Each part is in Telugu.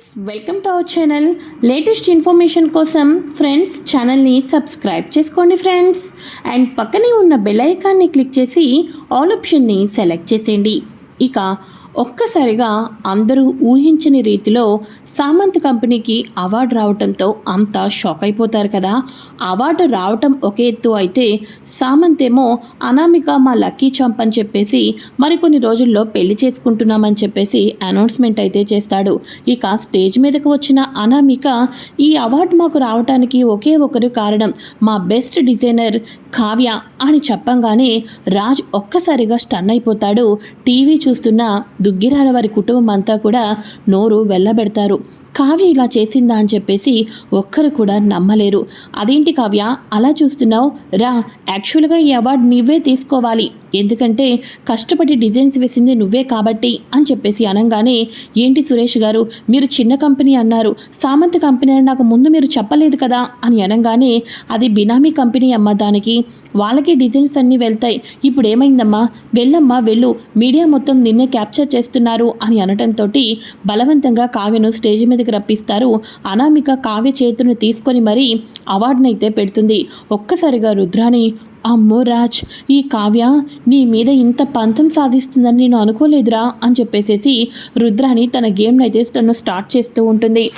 Friends welcome to our channel latest information కోసం ఫ్రెండ్స్ ఛానల్ని సబ్స్క్రైబ్ చేసుకోండి ఫ్రెండ్స్ అండ్ పక్కనే ఉన్న బెల్ ఐకాన్ని క్లిక్ చేసి ఆల్ ఆప్షన్ని సెలెక్ట్ చేసేయండి. ఇక ఒక్కసారిగా అందరూ ఊహించని రీతిలో సామంత్ కంపెనీకి అవార్డు రావడంతో అంతా షాక్ అయిపోతారు కదా. అవార్డు రావటం ఒక ఎత్తు అయితే సామంత్ ఏమో అనామిక మా లక్కీ చంప్ అని చెప్పేసి మరికొన్ని రోజుల్లో పెళ్ళి చేసుకుంటున్నామని చెప్పేసి అనౌన్స్మెంట్ అయితే చేస్తాడు. ఇక స్టేజ్ మీదకు వచ్చిన అనామిక ఈ అవార్డు మాకు రావటానికి ఒకే ఒకరు కారణం మా బెస్ట్ డిజైనర్ కావ్య అని చెప్పంగానే రాజ్ ఒక్కసారిగా స్టన్ అయిపోతాడు. టీవీ చూస్తున్న దుగ్గిరాల వారి కుటుంబం అంతా కూడా నోరు వెళ్ళబెడతారు కావ్య ఇలా చేసిందా అని చెప్పేసి ఒక్కరు కూడా నమ్మలేరు. అదేంటి కావ్య? అలా చూస్తున్నావు? రా యాక్చువల్గా ఈ అవార్డు నువ్వే తీసుకోవాలి. ఎందుకంటే కష్టపడి డిజైన్స్ వేసింది నువ్వే కాబట్టి అని చెప్పేసి అనగానే ఏంటి సురేష్ గారు మీరు చిన్న కంపెనీ అన్నారు. సామంత్ కంపెనీ అని నాకు ముందు మీరు చెప్పలేదు కదా? అని అనగానే అది బినామీ కంపెనీ అమ్మ దానికి. వాళ్ళకి డిజైన్స్ అన్నీ వెళ్తాయి. ఇప్పుడు ఏమైందమ్మా? వెళ్ళమ్మా వెళ్ళు. మీడియా మొత్తం నిన్నే క్యాప్చర్ చేస్తున్నారు అని అనటంతో బలవంతంగా కావ్యను స్టేజ్ మీదకి రప్పిస్తారు. అనామిక కావ్య చేతులను తీసుకొని మరీ అవార్డునైతే పెడుతుంది. ఒక్కసారిగా రుద్రాని అమ్మో రాజ్ ఈ కావ్య నీ మీద ఇంత పంతం సాధిస్తుందని నేను అనుకోలేదురా అని చెప్పేసేసి రుద్రాని తన గేమ్ని అయితే తను స్టార్ట్ చేస్తూ ఉంటుంది.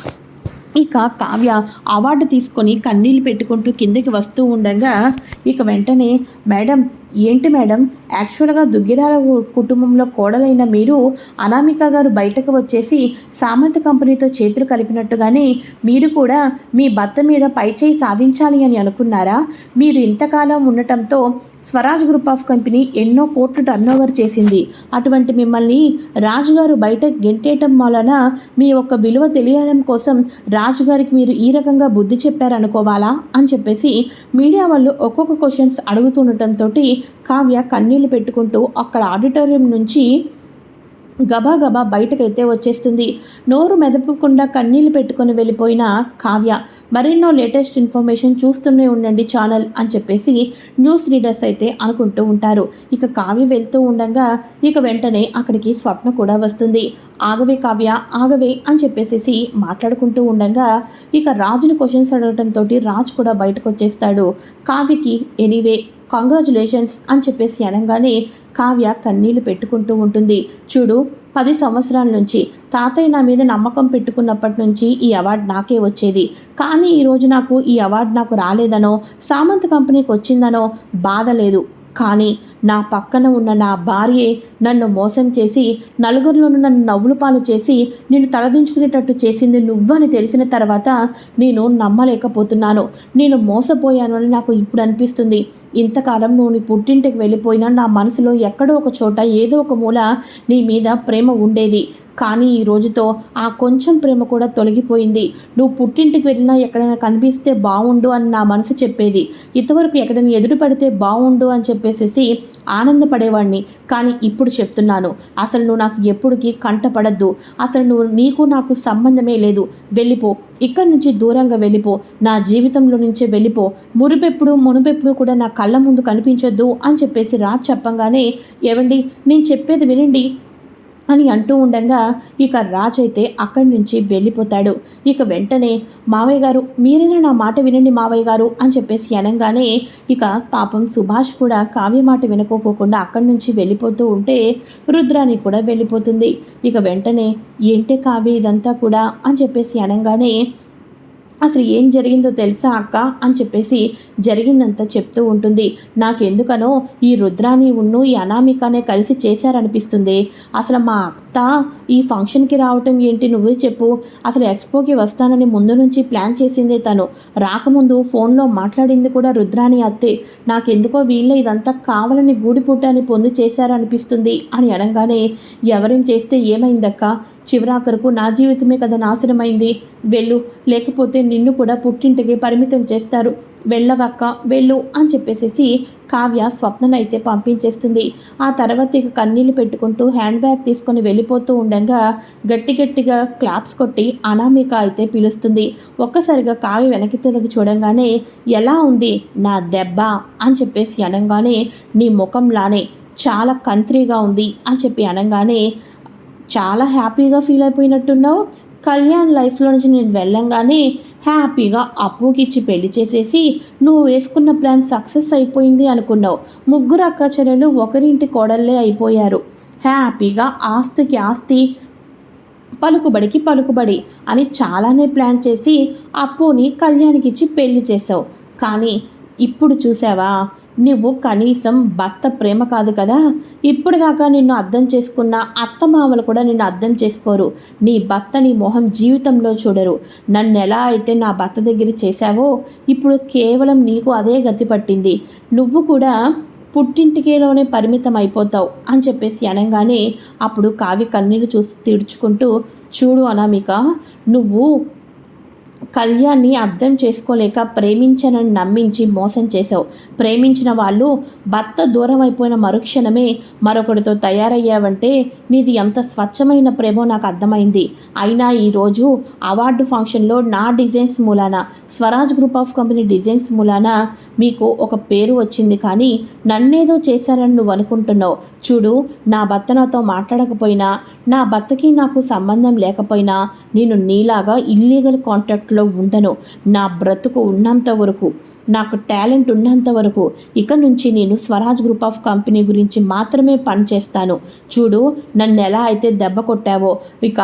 ఇక కావ్య అవార్డు తీసుకొని కన్నీళ్ళు పెట్టుకుంటూ కిందకి వస్తూ ఉండగా ఇక వెంటనే మేడం ఏంటి మేడం? యాక్చువల్గా దుగ్గిరాల కుటుంబంలో కోడలైన మీరు అనామిక గారు బయటకు వచ్చేసి సామంత కంపెనీతో చేతులు కలిపినట్టుగానే మీరు కూడా మీ భర్త మీద పైచేయి సాధించాలి అని అనుకున్నారా? మీరు ఇంతకాలం ఉండటంతో స్వరాజ్ గ్రూప్ ఆఫ్ కంపెనీ ఎన్నో కోట్లు టర్నోవర్ చేసింది. అటువంటి మిమ్మల్ని రాజుగారు బయట గెంటేయటం వలన మీ యొక్క విలువ తెలియడం కోసం రాజుగారికి మీరు ఈ రకంగా బుద్ధి చెప్పారనుకోవాలా? అని చెప్పేసి మీడియా వాళ్ళు ఒక్కొక్క క్వశ్చన్స్ అడుగుతుండటంతో కావ్య కన్నీళ్ళు పెట్టుకుంటూ అక్కడ ఆడిటోరియం నుంచి గబా గబా బయటకైతే వచ్చేస్తుంది. నోరు మెదపకుండా కన్నీళ్ళు పెట్టుకొని వెళ్ళిపోయిన కావ్య మరెన్నో లేటెస్ట్ ఇన్ఫర్మేషన్ చూస్తూనే ఉండండి ఛానల్ అని చెప్పేసి న్యూస్ రీడర్స్ అయితే అనుకుంటూ ఉంటారు. ఇక కావ్య వెళ్తూ ఉండగా ఇక వెంటనే అక్కడికి స్వప్న కూడా వస్తుంది. ఆగవే కావ్య ఆగవే అని చెప్పేసేసి మాట్లాడుకుంటూ ఉండగా ఇక రాజుని క్వశ్చన్స్ అడగటంతో రాజు కూడా బయటకు వచ్చేస్తాడు కావ్యకి ఎనీవే కాంగ్రాచులేషన్స్ అని చెప్పేసి అనగానే కావ్య కన్నీళ్ళు పెట్టుకుంటూ ఉంటుంది. చూడు పది సంవత్సరాల నుంచి తాతయ్య నా మీద నమ్మకం పెట్టుకున్నప్పటి నుంచి ఈ అవార్డు నాకే వచ్చేది. కానీ ఈరోజు నాకు ఈ అవార్డు నాకు రాలేదనో సామంత్ కంపెనీకి వచ్చిందనో బాధ లేదు. కానీ నా పక్కన ఉన్న నా భార్యే నన్ను మోసం చేసి నలుగురిలోనూ నన్ను నవ్వులు పాలు చేసి నేను తలదించుకునేటట్టు చేసింది నువ్వని తెలిసిన తర్వాత నేను నమ్మలేకపోతున్నాను. నేను మోసపోయాను అని నాకు ఇప్పుడు అనిపిస్తుంది. ఇంతకాలం నువ్వు నీ పుట్టింటికి వెళ్ళిపోయినా నా మనసులో ఎక్కడో ఒక చోట ఏదో ఒక మూల నీ మీద ప్రేమ ఉండేది. కానీ ఈ రోజుతో ఆ కొంచెం ప్రేమ కూడా తొలగిపోయింది. నువ్వు పుట్టింటికి వెళ్ళినా ఎక్కడైనా కనిపిస్తే బాగుండు అని నా మనసు చెప్పేది. ఇంతవరకు ఎక్కడైనా ఎదురు పడితే బాగుండు అని చెప్పేసేసి ఆనందపడేవాడిని కానీ ఇప్పుడు చెప్తున్నాను అసలు నువ్వు నాకు ఎప్పుడుకి కంటపడద్దు. అసలు నువ్వు నీకు నాకు సంబంధమే లేదు. వెళ్ళిపో. ఇక్కడి నుంచి దూరంగా వెళ్ళిపో. నా జీవితంలో నుంచే వెళ్ళిపో. మురిపెప్పుడు మునుపెప్పుడు కూడా నా కళ్ళ ముందు కనిపించొద్దు అని చెప్పేసి రాజ్ చెప్పంగానే ఏవండి? నేను చెప్పేది వినండి. అని అంటూ ఉండగా ఇక రాజ్ అయితే అక్కడి నుంచి వెళ్ళిపోతాడు. ఇక వెంటనే మావయ్య గారు మీరైనా నా మాట వినండి మావయ్య గారు అని చెప్పేసి అనగానే ఇక పాపం సుభాష్ కూడా కావ్య మాట వినుకోకుండా అక్కడి నుంచి వెళ్ళిపోతూ ఉంటే రుద్రాని కూడా వెళ్ళిపోతుంది. ఇక వెంటనే ఏంటే కావ్య ఇదంతా కూడా అని చెప్పేసి అనగానే అసలు ఏం జరిగిందో తెలుసా అక్క? అని చెప్పేసి జరిగిందంతా చెప్తూ ఉంటుంది. నాకెందుకనో ఈ రుద్రాని ఉన్ను ఈ అనామికనే కలిసి చేశారనిపిస్తుంది. అసలు మా అత్త ఈ ఫంక్షన్కి రావటం ఏంటి నువ్వే చెప్పు. అసలు ఎక్స్పోకి వస్తానని ముందు నుంచి ప్లాన్ చేసిందే తను. రాకముందు ఫోన్లో మాట్లాడింది కూడా రుద్రాని అత్తే. నాకెందుకో వీళ్ళ ఇదంతా కావాలని గూడిపుట్టాన్ని పొంది చేశారనిపిస్తుంది అని అనగానే ఎవరేం చేస్తే ఏమైందక్క? చివరాఖరుకు నా జీవితమే కదా నాశనమైంది. వెళ్ళు లేకపోతే నిన్ను కూడా పుట్టింటికి పరిమితం చేస్తారు. వెళ్ళవక్క వెళ్ళు అని చెప్పేసేసి కావ్య స్వప్ననైతే పంపించేస్తుంది. ఆ తర్వాత ఇక కన్నీళ్ళు పెట్టుకుంటూ హ్యాండ్ బ్యాగ్ తీసుకొని వెళ్ళిపోతూ ఉండగా గట్టి గట్టిగా క్లాప్స్ కొట్టి అనామిక అయితే పిలుస్తుంది. ఒక్కసారిగా కావ్య వెనక్కి తిరిగి చూడంగానే ఎలా ఉంది? నా దెబ్బ అని చెప్పేసి అనగానే నీ ముఖంలానే చాలా కంత్రీగా ఉంది అని చెప్పి అనగానే చాలా హ్యాపీగా ఫీల్ అయిపోయినట్టున్నావు. కళ్యాణ్ లైఫ్లో నుంచి నేను వెళ్ళంగానే హ్యాపీగా అప్పుకి ఇచ్చి పెళ్ళి చేసేసి నువ్వు వేసుకున్న ప్లాన్ సక్సెస్ అయిపోయింది అనుకున్నావు. ముగ్గురు అక్క చెల్లెలు ఒకరింటి కోడళ్ళే అయిపోయారు. హ్యాపీగా ఆస్తికి ఆస్తి పలుకుబడికి పలుకుబడి అని చాలానే ప్లాన్ చేసి అప్పుని కళ్యాణ్కి ఇచ్చి పెళ్ళి చేసావు. కానీ ఇప్పుడు చూసావా? నువ్వు కనీసం భర్త ప్రేమ కాదు కదా. ఇప్పుడు దాకా నిన్ను అర్థం చేసుకున్న అత్తమామలు కూడా నిన్ను అర్థం చేసుకోరు. నీ భర్త నీ మొహం జీవితంలో చూడరు. నన్ను ఎలా అయితే నా భర్త దగ్గర చేశావో ఇప్పుడు కేవలం నీకు అదే గతి పట్టింది. నువ్వు కూడా పుట్టింటికేలోనే పరిమితం అయిపోతావు అని చెప్పేసి అనగానే అప్పుడు కావ్య కన్నీళ్ళు చూసి తీడ్చుకుంటూ చూడు అనామిక నువ్వు కళ్యాణ్ని అర్థం చేసుకోలేక ప్రేమించనని నమ్మించి మోసం చేసావు ప్రేమించిన వాళ్ళు భర్త దూరం అయిపోయిన మరుక్షణమే మరొకడితో తయారయ్యావంటే నీది ఎంత స్వచ్ఛమైన ప్రేమో నాకు అర్థమైంది. అయినా ఈరోజు అవార్డు ఫంక్షన్లో నా డిజైన్స్ మూలాన Swaraj group of company designs మూలాన మీకు ఒక పేరు వచ్చింది కానీ నన్నేదో చేశారని నువ్వు అనుకుంటున్నావు. చూడు నా భర్త నాతో మాట్లాడకపోయినా నా భర్తకి నాకు సంబంధం లేకపోయినా నేను నీలాగా ఇల్లీగల్ కాంట్రాక్ట్ అందుబాటులో ఉండను. నా బ్రతుకు ఉన్నంత వరకు నాకు టాలెంట్ ఉన్నంత వరకు ఇక నుంచి నేను స్వరాజ్ గ్రూప్ ఆఫ్ కంపెనీ గురించి మాత్రమే పనిచేస్తాను చూడు నన్ను ఎలా అయితే దెబ్బ కొట్టావో ఇక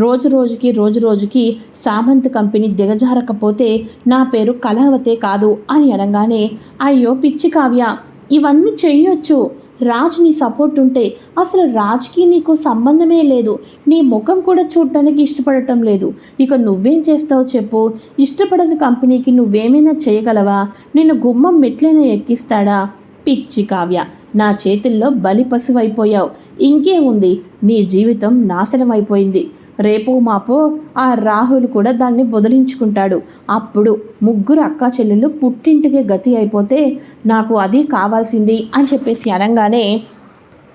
రోజు రోజుకి రోజు రోజుకి సామంత్ కంపెనీ దిగజారకపోతే నా పేరు కళావతే కాదు అని అనగానే అయ్యో పిచ్చి కావ్య ఇవన్నీ చేయొచ్చు రాజ్ నీ సపోర్ట్ ఉంటే అసలు రాజ్కి నీకు సంబంధమే లేదు. నీ ముఖం కూడా చూడటానికి ఇష్టపడటం లేదు. ఇక నువ్వేం చేస్తావు చెప్పు. ఇష్టపడని కంపెనీకి నువ్వేమైనా చేయగలవా? నిన్ను గుమ్మం మెట్లైనా ఎక్కిస్తాడా? పిచ్చి కావ్య నా చేతుల్లో బలి పశువైపోయావు. ఉంది నీ జీవితం నాశనం అయిపోయింది రేపు మాపో ఆ రాహుల్ కూడా దాన్ని వదిలించుకుంటాడు. అప్పుడు ముగ్గురు అక్కా చెల్లెలు పుట్టింటికే గతి అయిపోతే నాకు అది కావాల్సింది అని చెప్పేసి అనగానే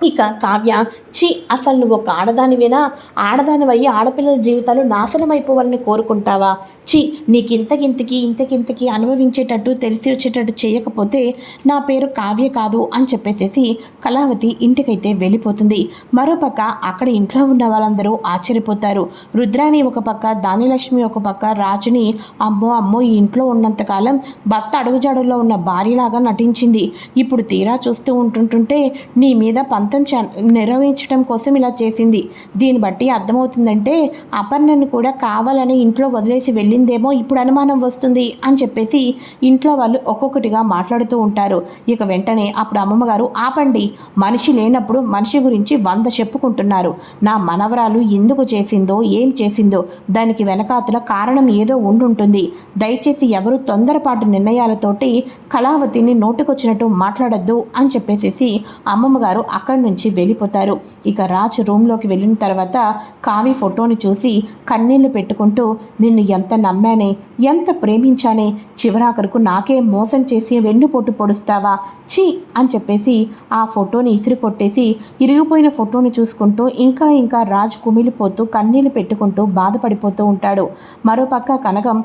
ఇక కావ్య చి అసలు నువ్వు ఒక ఆడదానివేనా? ఆడదానివయ్యి ఆడపిల్లల జీవితాలు నాశనం అయిపోవాలని కోరుకుంటావా? చి నీకింతకింతకి ఇంతకింతకి ఇంతకింతకి అనుభవించేటట్టు తెలిసి వచ్చేటట్టు చేయకపోతే నా పేరు కావ్య కాదు అని చెప్పేసేసి కళావతి ఇంటికైతే వెళ్ళిపోతుంది. మరోపక్క అక్కడ ఇంట్లో ఉన్న వాళ్ళందరూ ఆశ్చర్యపోతారు. రుద్రాణి ఒక పక్క దానిలక్ష్మి ఒక పక్క రాజుని అమ్మో అమ్మో ఈ ఇంట్లో ఉన్నంతకాలం భర్త అడుగుజాడుల్లో ఉన్న భార్యలాగా నటించింది. ఇప్పుడు తీరా చూస్తూ ఉంటుంటుంటే నీ మీద పంత చ- నెరవేర్చడం కోసం ఇలా చేసింది. దీన్ని బట్టి అర్థమవుతుందంటే అపర్ణను కూడా కావాలని ఇంట్లో వదిలేసి వెళ్ళిందేమో ఇప్పుడు అనుమానం వస్తుంది అని చెప్పేసి ఇంట్లో వాళ్ళు ఒక్కొక్కటిగా మాట్లాడుతూ ఉంటారు. ఇక వెంటనే అప్పుడు అమ్మమ్మగారు ఆపండి. మనిషి లేనప్పుడు మనిషి గురించి వంద చెప్పుకుంటున్నారు. నా మనవరాలు ఎందుకు చేసిందో ఏం చేసిందో దానికి వెనకాతల కారణం ఏదో ఉండుంటుంది. దయచేసి ఎవరు తొందరపాటు నిర్ణయాలతోటి కళావతిని నోటుకొచ్చినట్టు మాట్లాడద్దు అని చెప్పేసేసి అమ్మమ్మగారు అక్కడి నుంచి వెళ్ళిపోతారు. ఇక రాజ్ రూమ్లోకి వెళ్ళిన తర్వాత కావి ఫోటోని చూసి కన్నీళ్ళు పెట్టుకుంటూ నిన్ను ఎంత నమ్మానే ఎంత ప్రేమించానే చివరాఖరుకు నాకే మోసం చేసి వెన్నుపోటు పొడుస్తావా ఛీ అని చెప్పేసి ఆ ఫోటోని ఇసిరి కొట్టేసి ఇరిగిపోయిన ఫోటోని చూసుకుంటూ ఇంకా ఇంకా రాజ్ కుమిలిపోతూ కన్నీళ్ళు పెట్టుకుంటూ బాధపడిపోతూ ఉంటాడు. మరోపక్క కనకం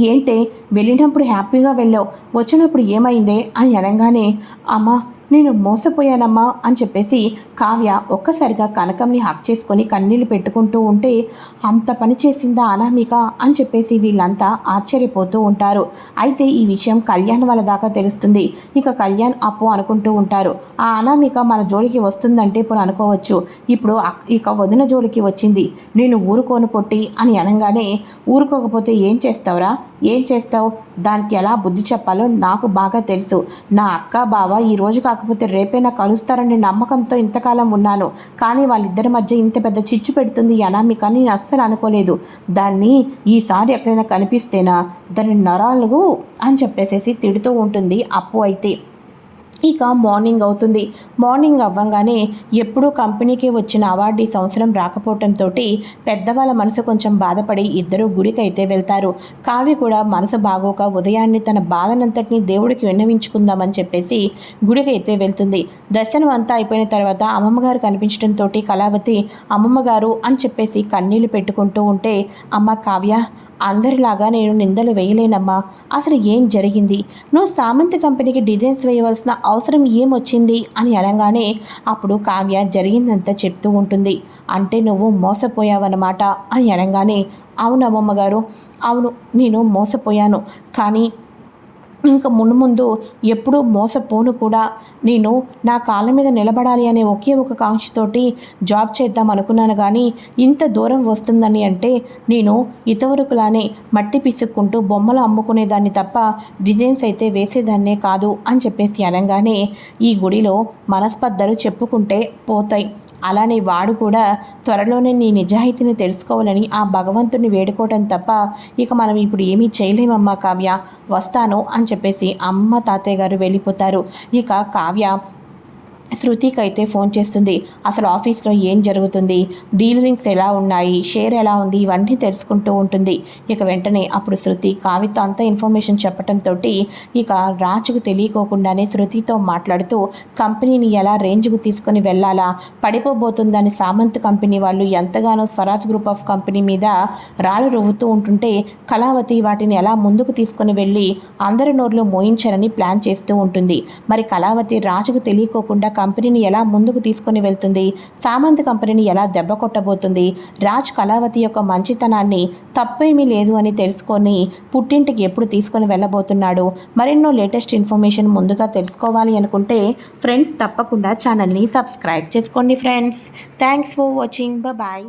ఏంటే వెళ్ళినప్పుడు హ్యాపీగా వెళ్ళావు వచ్చినప్పుడు ఏమైందే? అని అనగానే అమ్మ నేను మోసపోయానమ్మా అని చెప్పేసి కావ్య ఒక్కసారిగా కనకంని హక్ చేసుకొని కన్నీళ్ళు పెట్టుకుంటూ ఉంటే అంత పని చేసిందా అనామిక అని చెప్పేసి వీళ్ళంతా ఆశ్చర్యపోతూ ఉంటారు. అయితే ఈ విషయం కళ్యాణ్ వాళ్ళ దాకా తెలుస్తుంది. ఇక కళ్యాణ్ అప్పు అనుకుంటూ ఉంటారు. ఆ అనామిక మన జోలికి వస్తుందంటే ఇప్పుడు అనుకోవచ్చు. ఇప్పుడు అక్- ఇక వదిన జోలికి వచ్చింది. నేను ఊరుకోను పొట్టి అని అనగానే ఊరుకోకపోతే ఏం చేస్తావురా? ఏం చేస్తావు? దానికి ఎలా బుద్ధి చెప్పాలో నాకు బాగా తెలుసు. నా అక్క బావ ఈ రోజు కాకపోతే రేపైనా కలుస్తారని నమ్మకంతో ఇంతకాలం ఉన్నాను. కానీ వాళ్ళిద్దరి మధ్య ఇంత పెద్ద చిచ్చు పెడుతుంది అనామి అనామిక నేను అస్సలు అనుకోలేదు. దాన్ని ఈసారి ఎక్కడైనా కనిపిస్తేనా? దాని నరాలు అని చెప్పేసేసి తిడుతూ ఉంటుంది అప్పు అయితే. ఇక మార్నింగ్ అవుతుంది. మార్నింగ్ అవ్వంగానే ఎప్పుడూ కంపెనీకి వచ్చిన అవార్డు ఈ సంవత్సరం రాకపోవటంతో పెద్దవాళ్ళ మనసు కొంచెం బాధపడి ఇద్దరు గుడికి అయితే వెళ్తారు. కావ్య కూడా మనసు బాగోక ఉదయాన్నే తన బాధనంతటిని దేవుడికి విన్నవించుకుందామని చెప్పేసి గుడికైతే వెళ్తుంది. దర్శనం అంతా అయిపోయిన తర్వాత అమ్మమ్మగారు కనిపించడంతో కళావతి అమ్మమ్మగారు అని చెప్పేసి కన్నీళ్ళు పెట్టుకుంటూ ఉంటే అమ్మ కావ్య అందరిలాగా నేను నిందలు వేయలేనమ్మా. అసలు ఏం జరిగింది? నువ్వు సామంత్ కంపెనీకి డిజైన్స్ వేయవలసిన అవసరం ఏమొచ్చింది అని అనగానే అప్పుడు కావ్య జరిగిందంతా చెప్తూ ఉంటుంది. అంటే నువ్వు మోసపోయావన్నమాట అని అనగానే అవును అమ్మమ్మ గారు అవును నేను మోసపోయాను. కానీ ఇంకా ముందు ముందు ఎప్పుడూ మోసపోను కూడా. నేను నా కాళ్ళ మీద నిలబడాలి అనే ఒకే ఒక కాంక్షతోటి జాబ్ చేద్దాం అనుకున్నాను కానీ ఇంత దూరం వస్తుందని అంటే నేను ఇతవరకులానే మట్టి పిసుక్కుంటూ బొమ్మలు అమ్ముకునేదాన్ని తప్ప డిజైన్స్ అయితే వేసేదాన్నే కాదు అని చెప్పేసి అనగానే ఈ గుడిలో మనస్పర్ధలు చెప్పుకుంటే పోతాయి. అలానే వాడు కూడా త్వరలోనే నీ నిజాయితీని తెలుసుకోవాలని ఆ భగవంతుని వేడుకోవటం తప్ప ఇక మనం ఇప్పుడు ఏమీ చేయలేమమ్మా కావ్య. వస్తాను అని చెప్పేసి అమ్మ తాతయ్య గారు వెళ్ళిపోతారు. ఇక కావ్య శృతికి అయితే ఫోన్ చేస్తుంది. అసలు ఆఫీస్లో ఏం జరుగుతుంది? డీలింగ్స్ ఎలా ఉన్నాయి? షేర్ ఎలా ఉంది? ఇవన్నీ తెలుసుకుంటూ ఉంటుంది. ఇక వెంటనే అప్పుడు శృతి కావిత అంతా ఇన్ఫర్మేషన్ చెప్పడంతో ఇక రాజుకు తెలియకోకుండానే శృతితో మాట్లాడుతూ కంపెనీని ఎలా రేంజ్కు తీసుకొని వెళ్ళాలా? పడిపోబోతుందని సామంత్ కంపెనీ వాళ్ళు ఎంతగానో స్వరాజ్ గ్రూప్ ఆఫ్ కంపెనీ మీద రాళ్ళు రువ్వుతూ ఉంటుంటే కళావతి వాటిని ఎలా ముందుకు తీసుకొని వెళ్ళి అందరి నోరులో మోయించారని ప్లాన్ చేస్తూ ఉంటుంది. మరి కళావతి రాజుకు తెలియకోకుండా కంపెనీని ఎలా ముందుకు తీసుకొని వెళ్తుంది? సామంత్ కంపెనీని ఎలా దెబ్బ కొట్టబోతుంది? రాజ్ కళావతి యొక్క మంచితనాన్ని తప్పేమీ లేదు అని తెలుసుకొని పుట్టింటికి ఎప్పుడు తీసుకొని వెళ్ళబోతున్నాడు? మరెన్నో లేటెస్ట్ ఇన్ఫర్మేషన్ ముందుగా తెలుసుకోవాలి అనుకుంటే ఫ్రెండ్స్ తప్పకుండా ఛానల్ని సబ్స్క్రైబ్ చేసుకోండి friends. Thanks for watching. Bye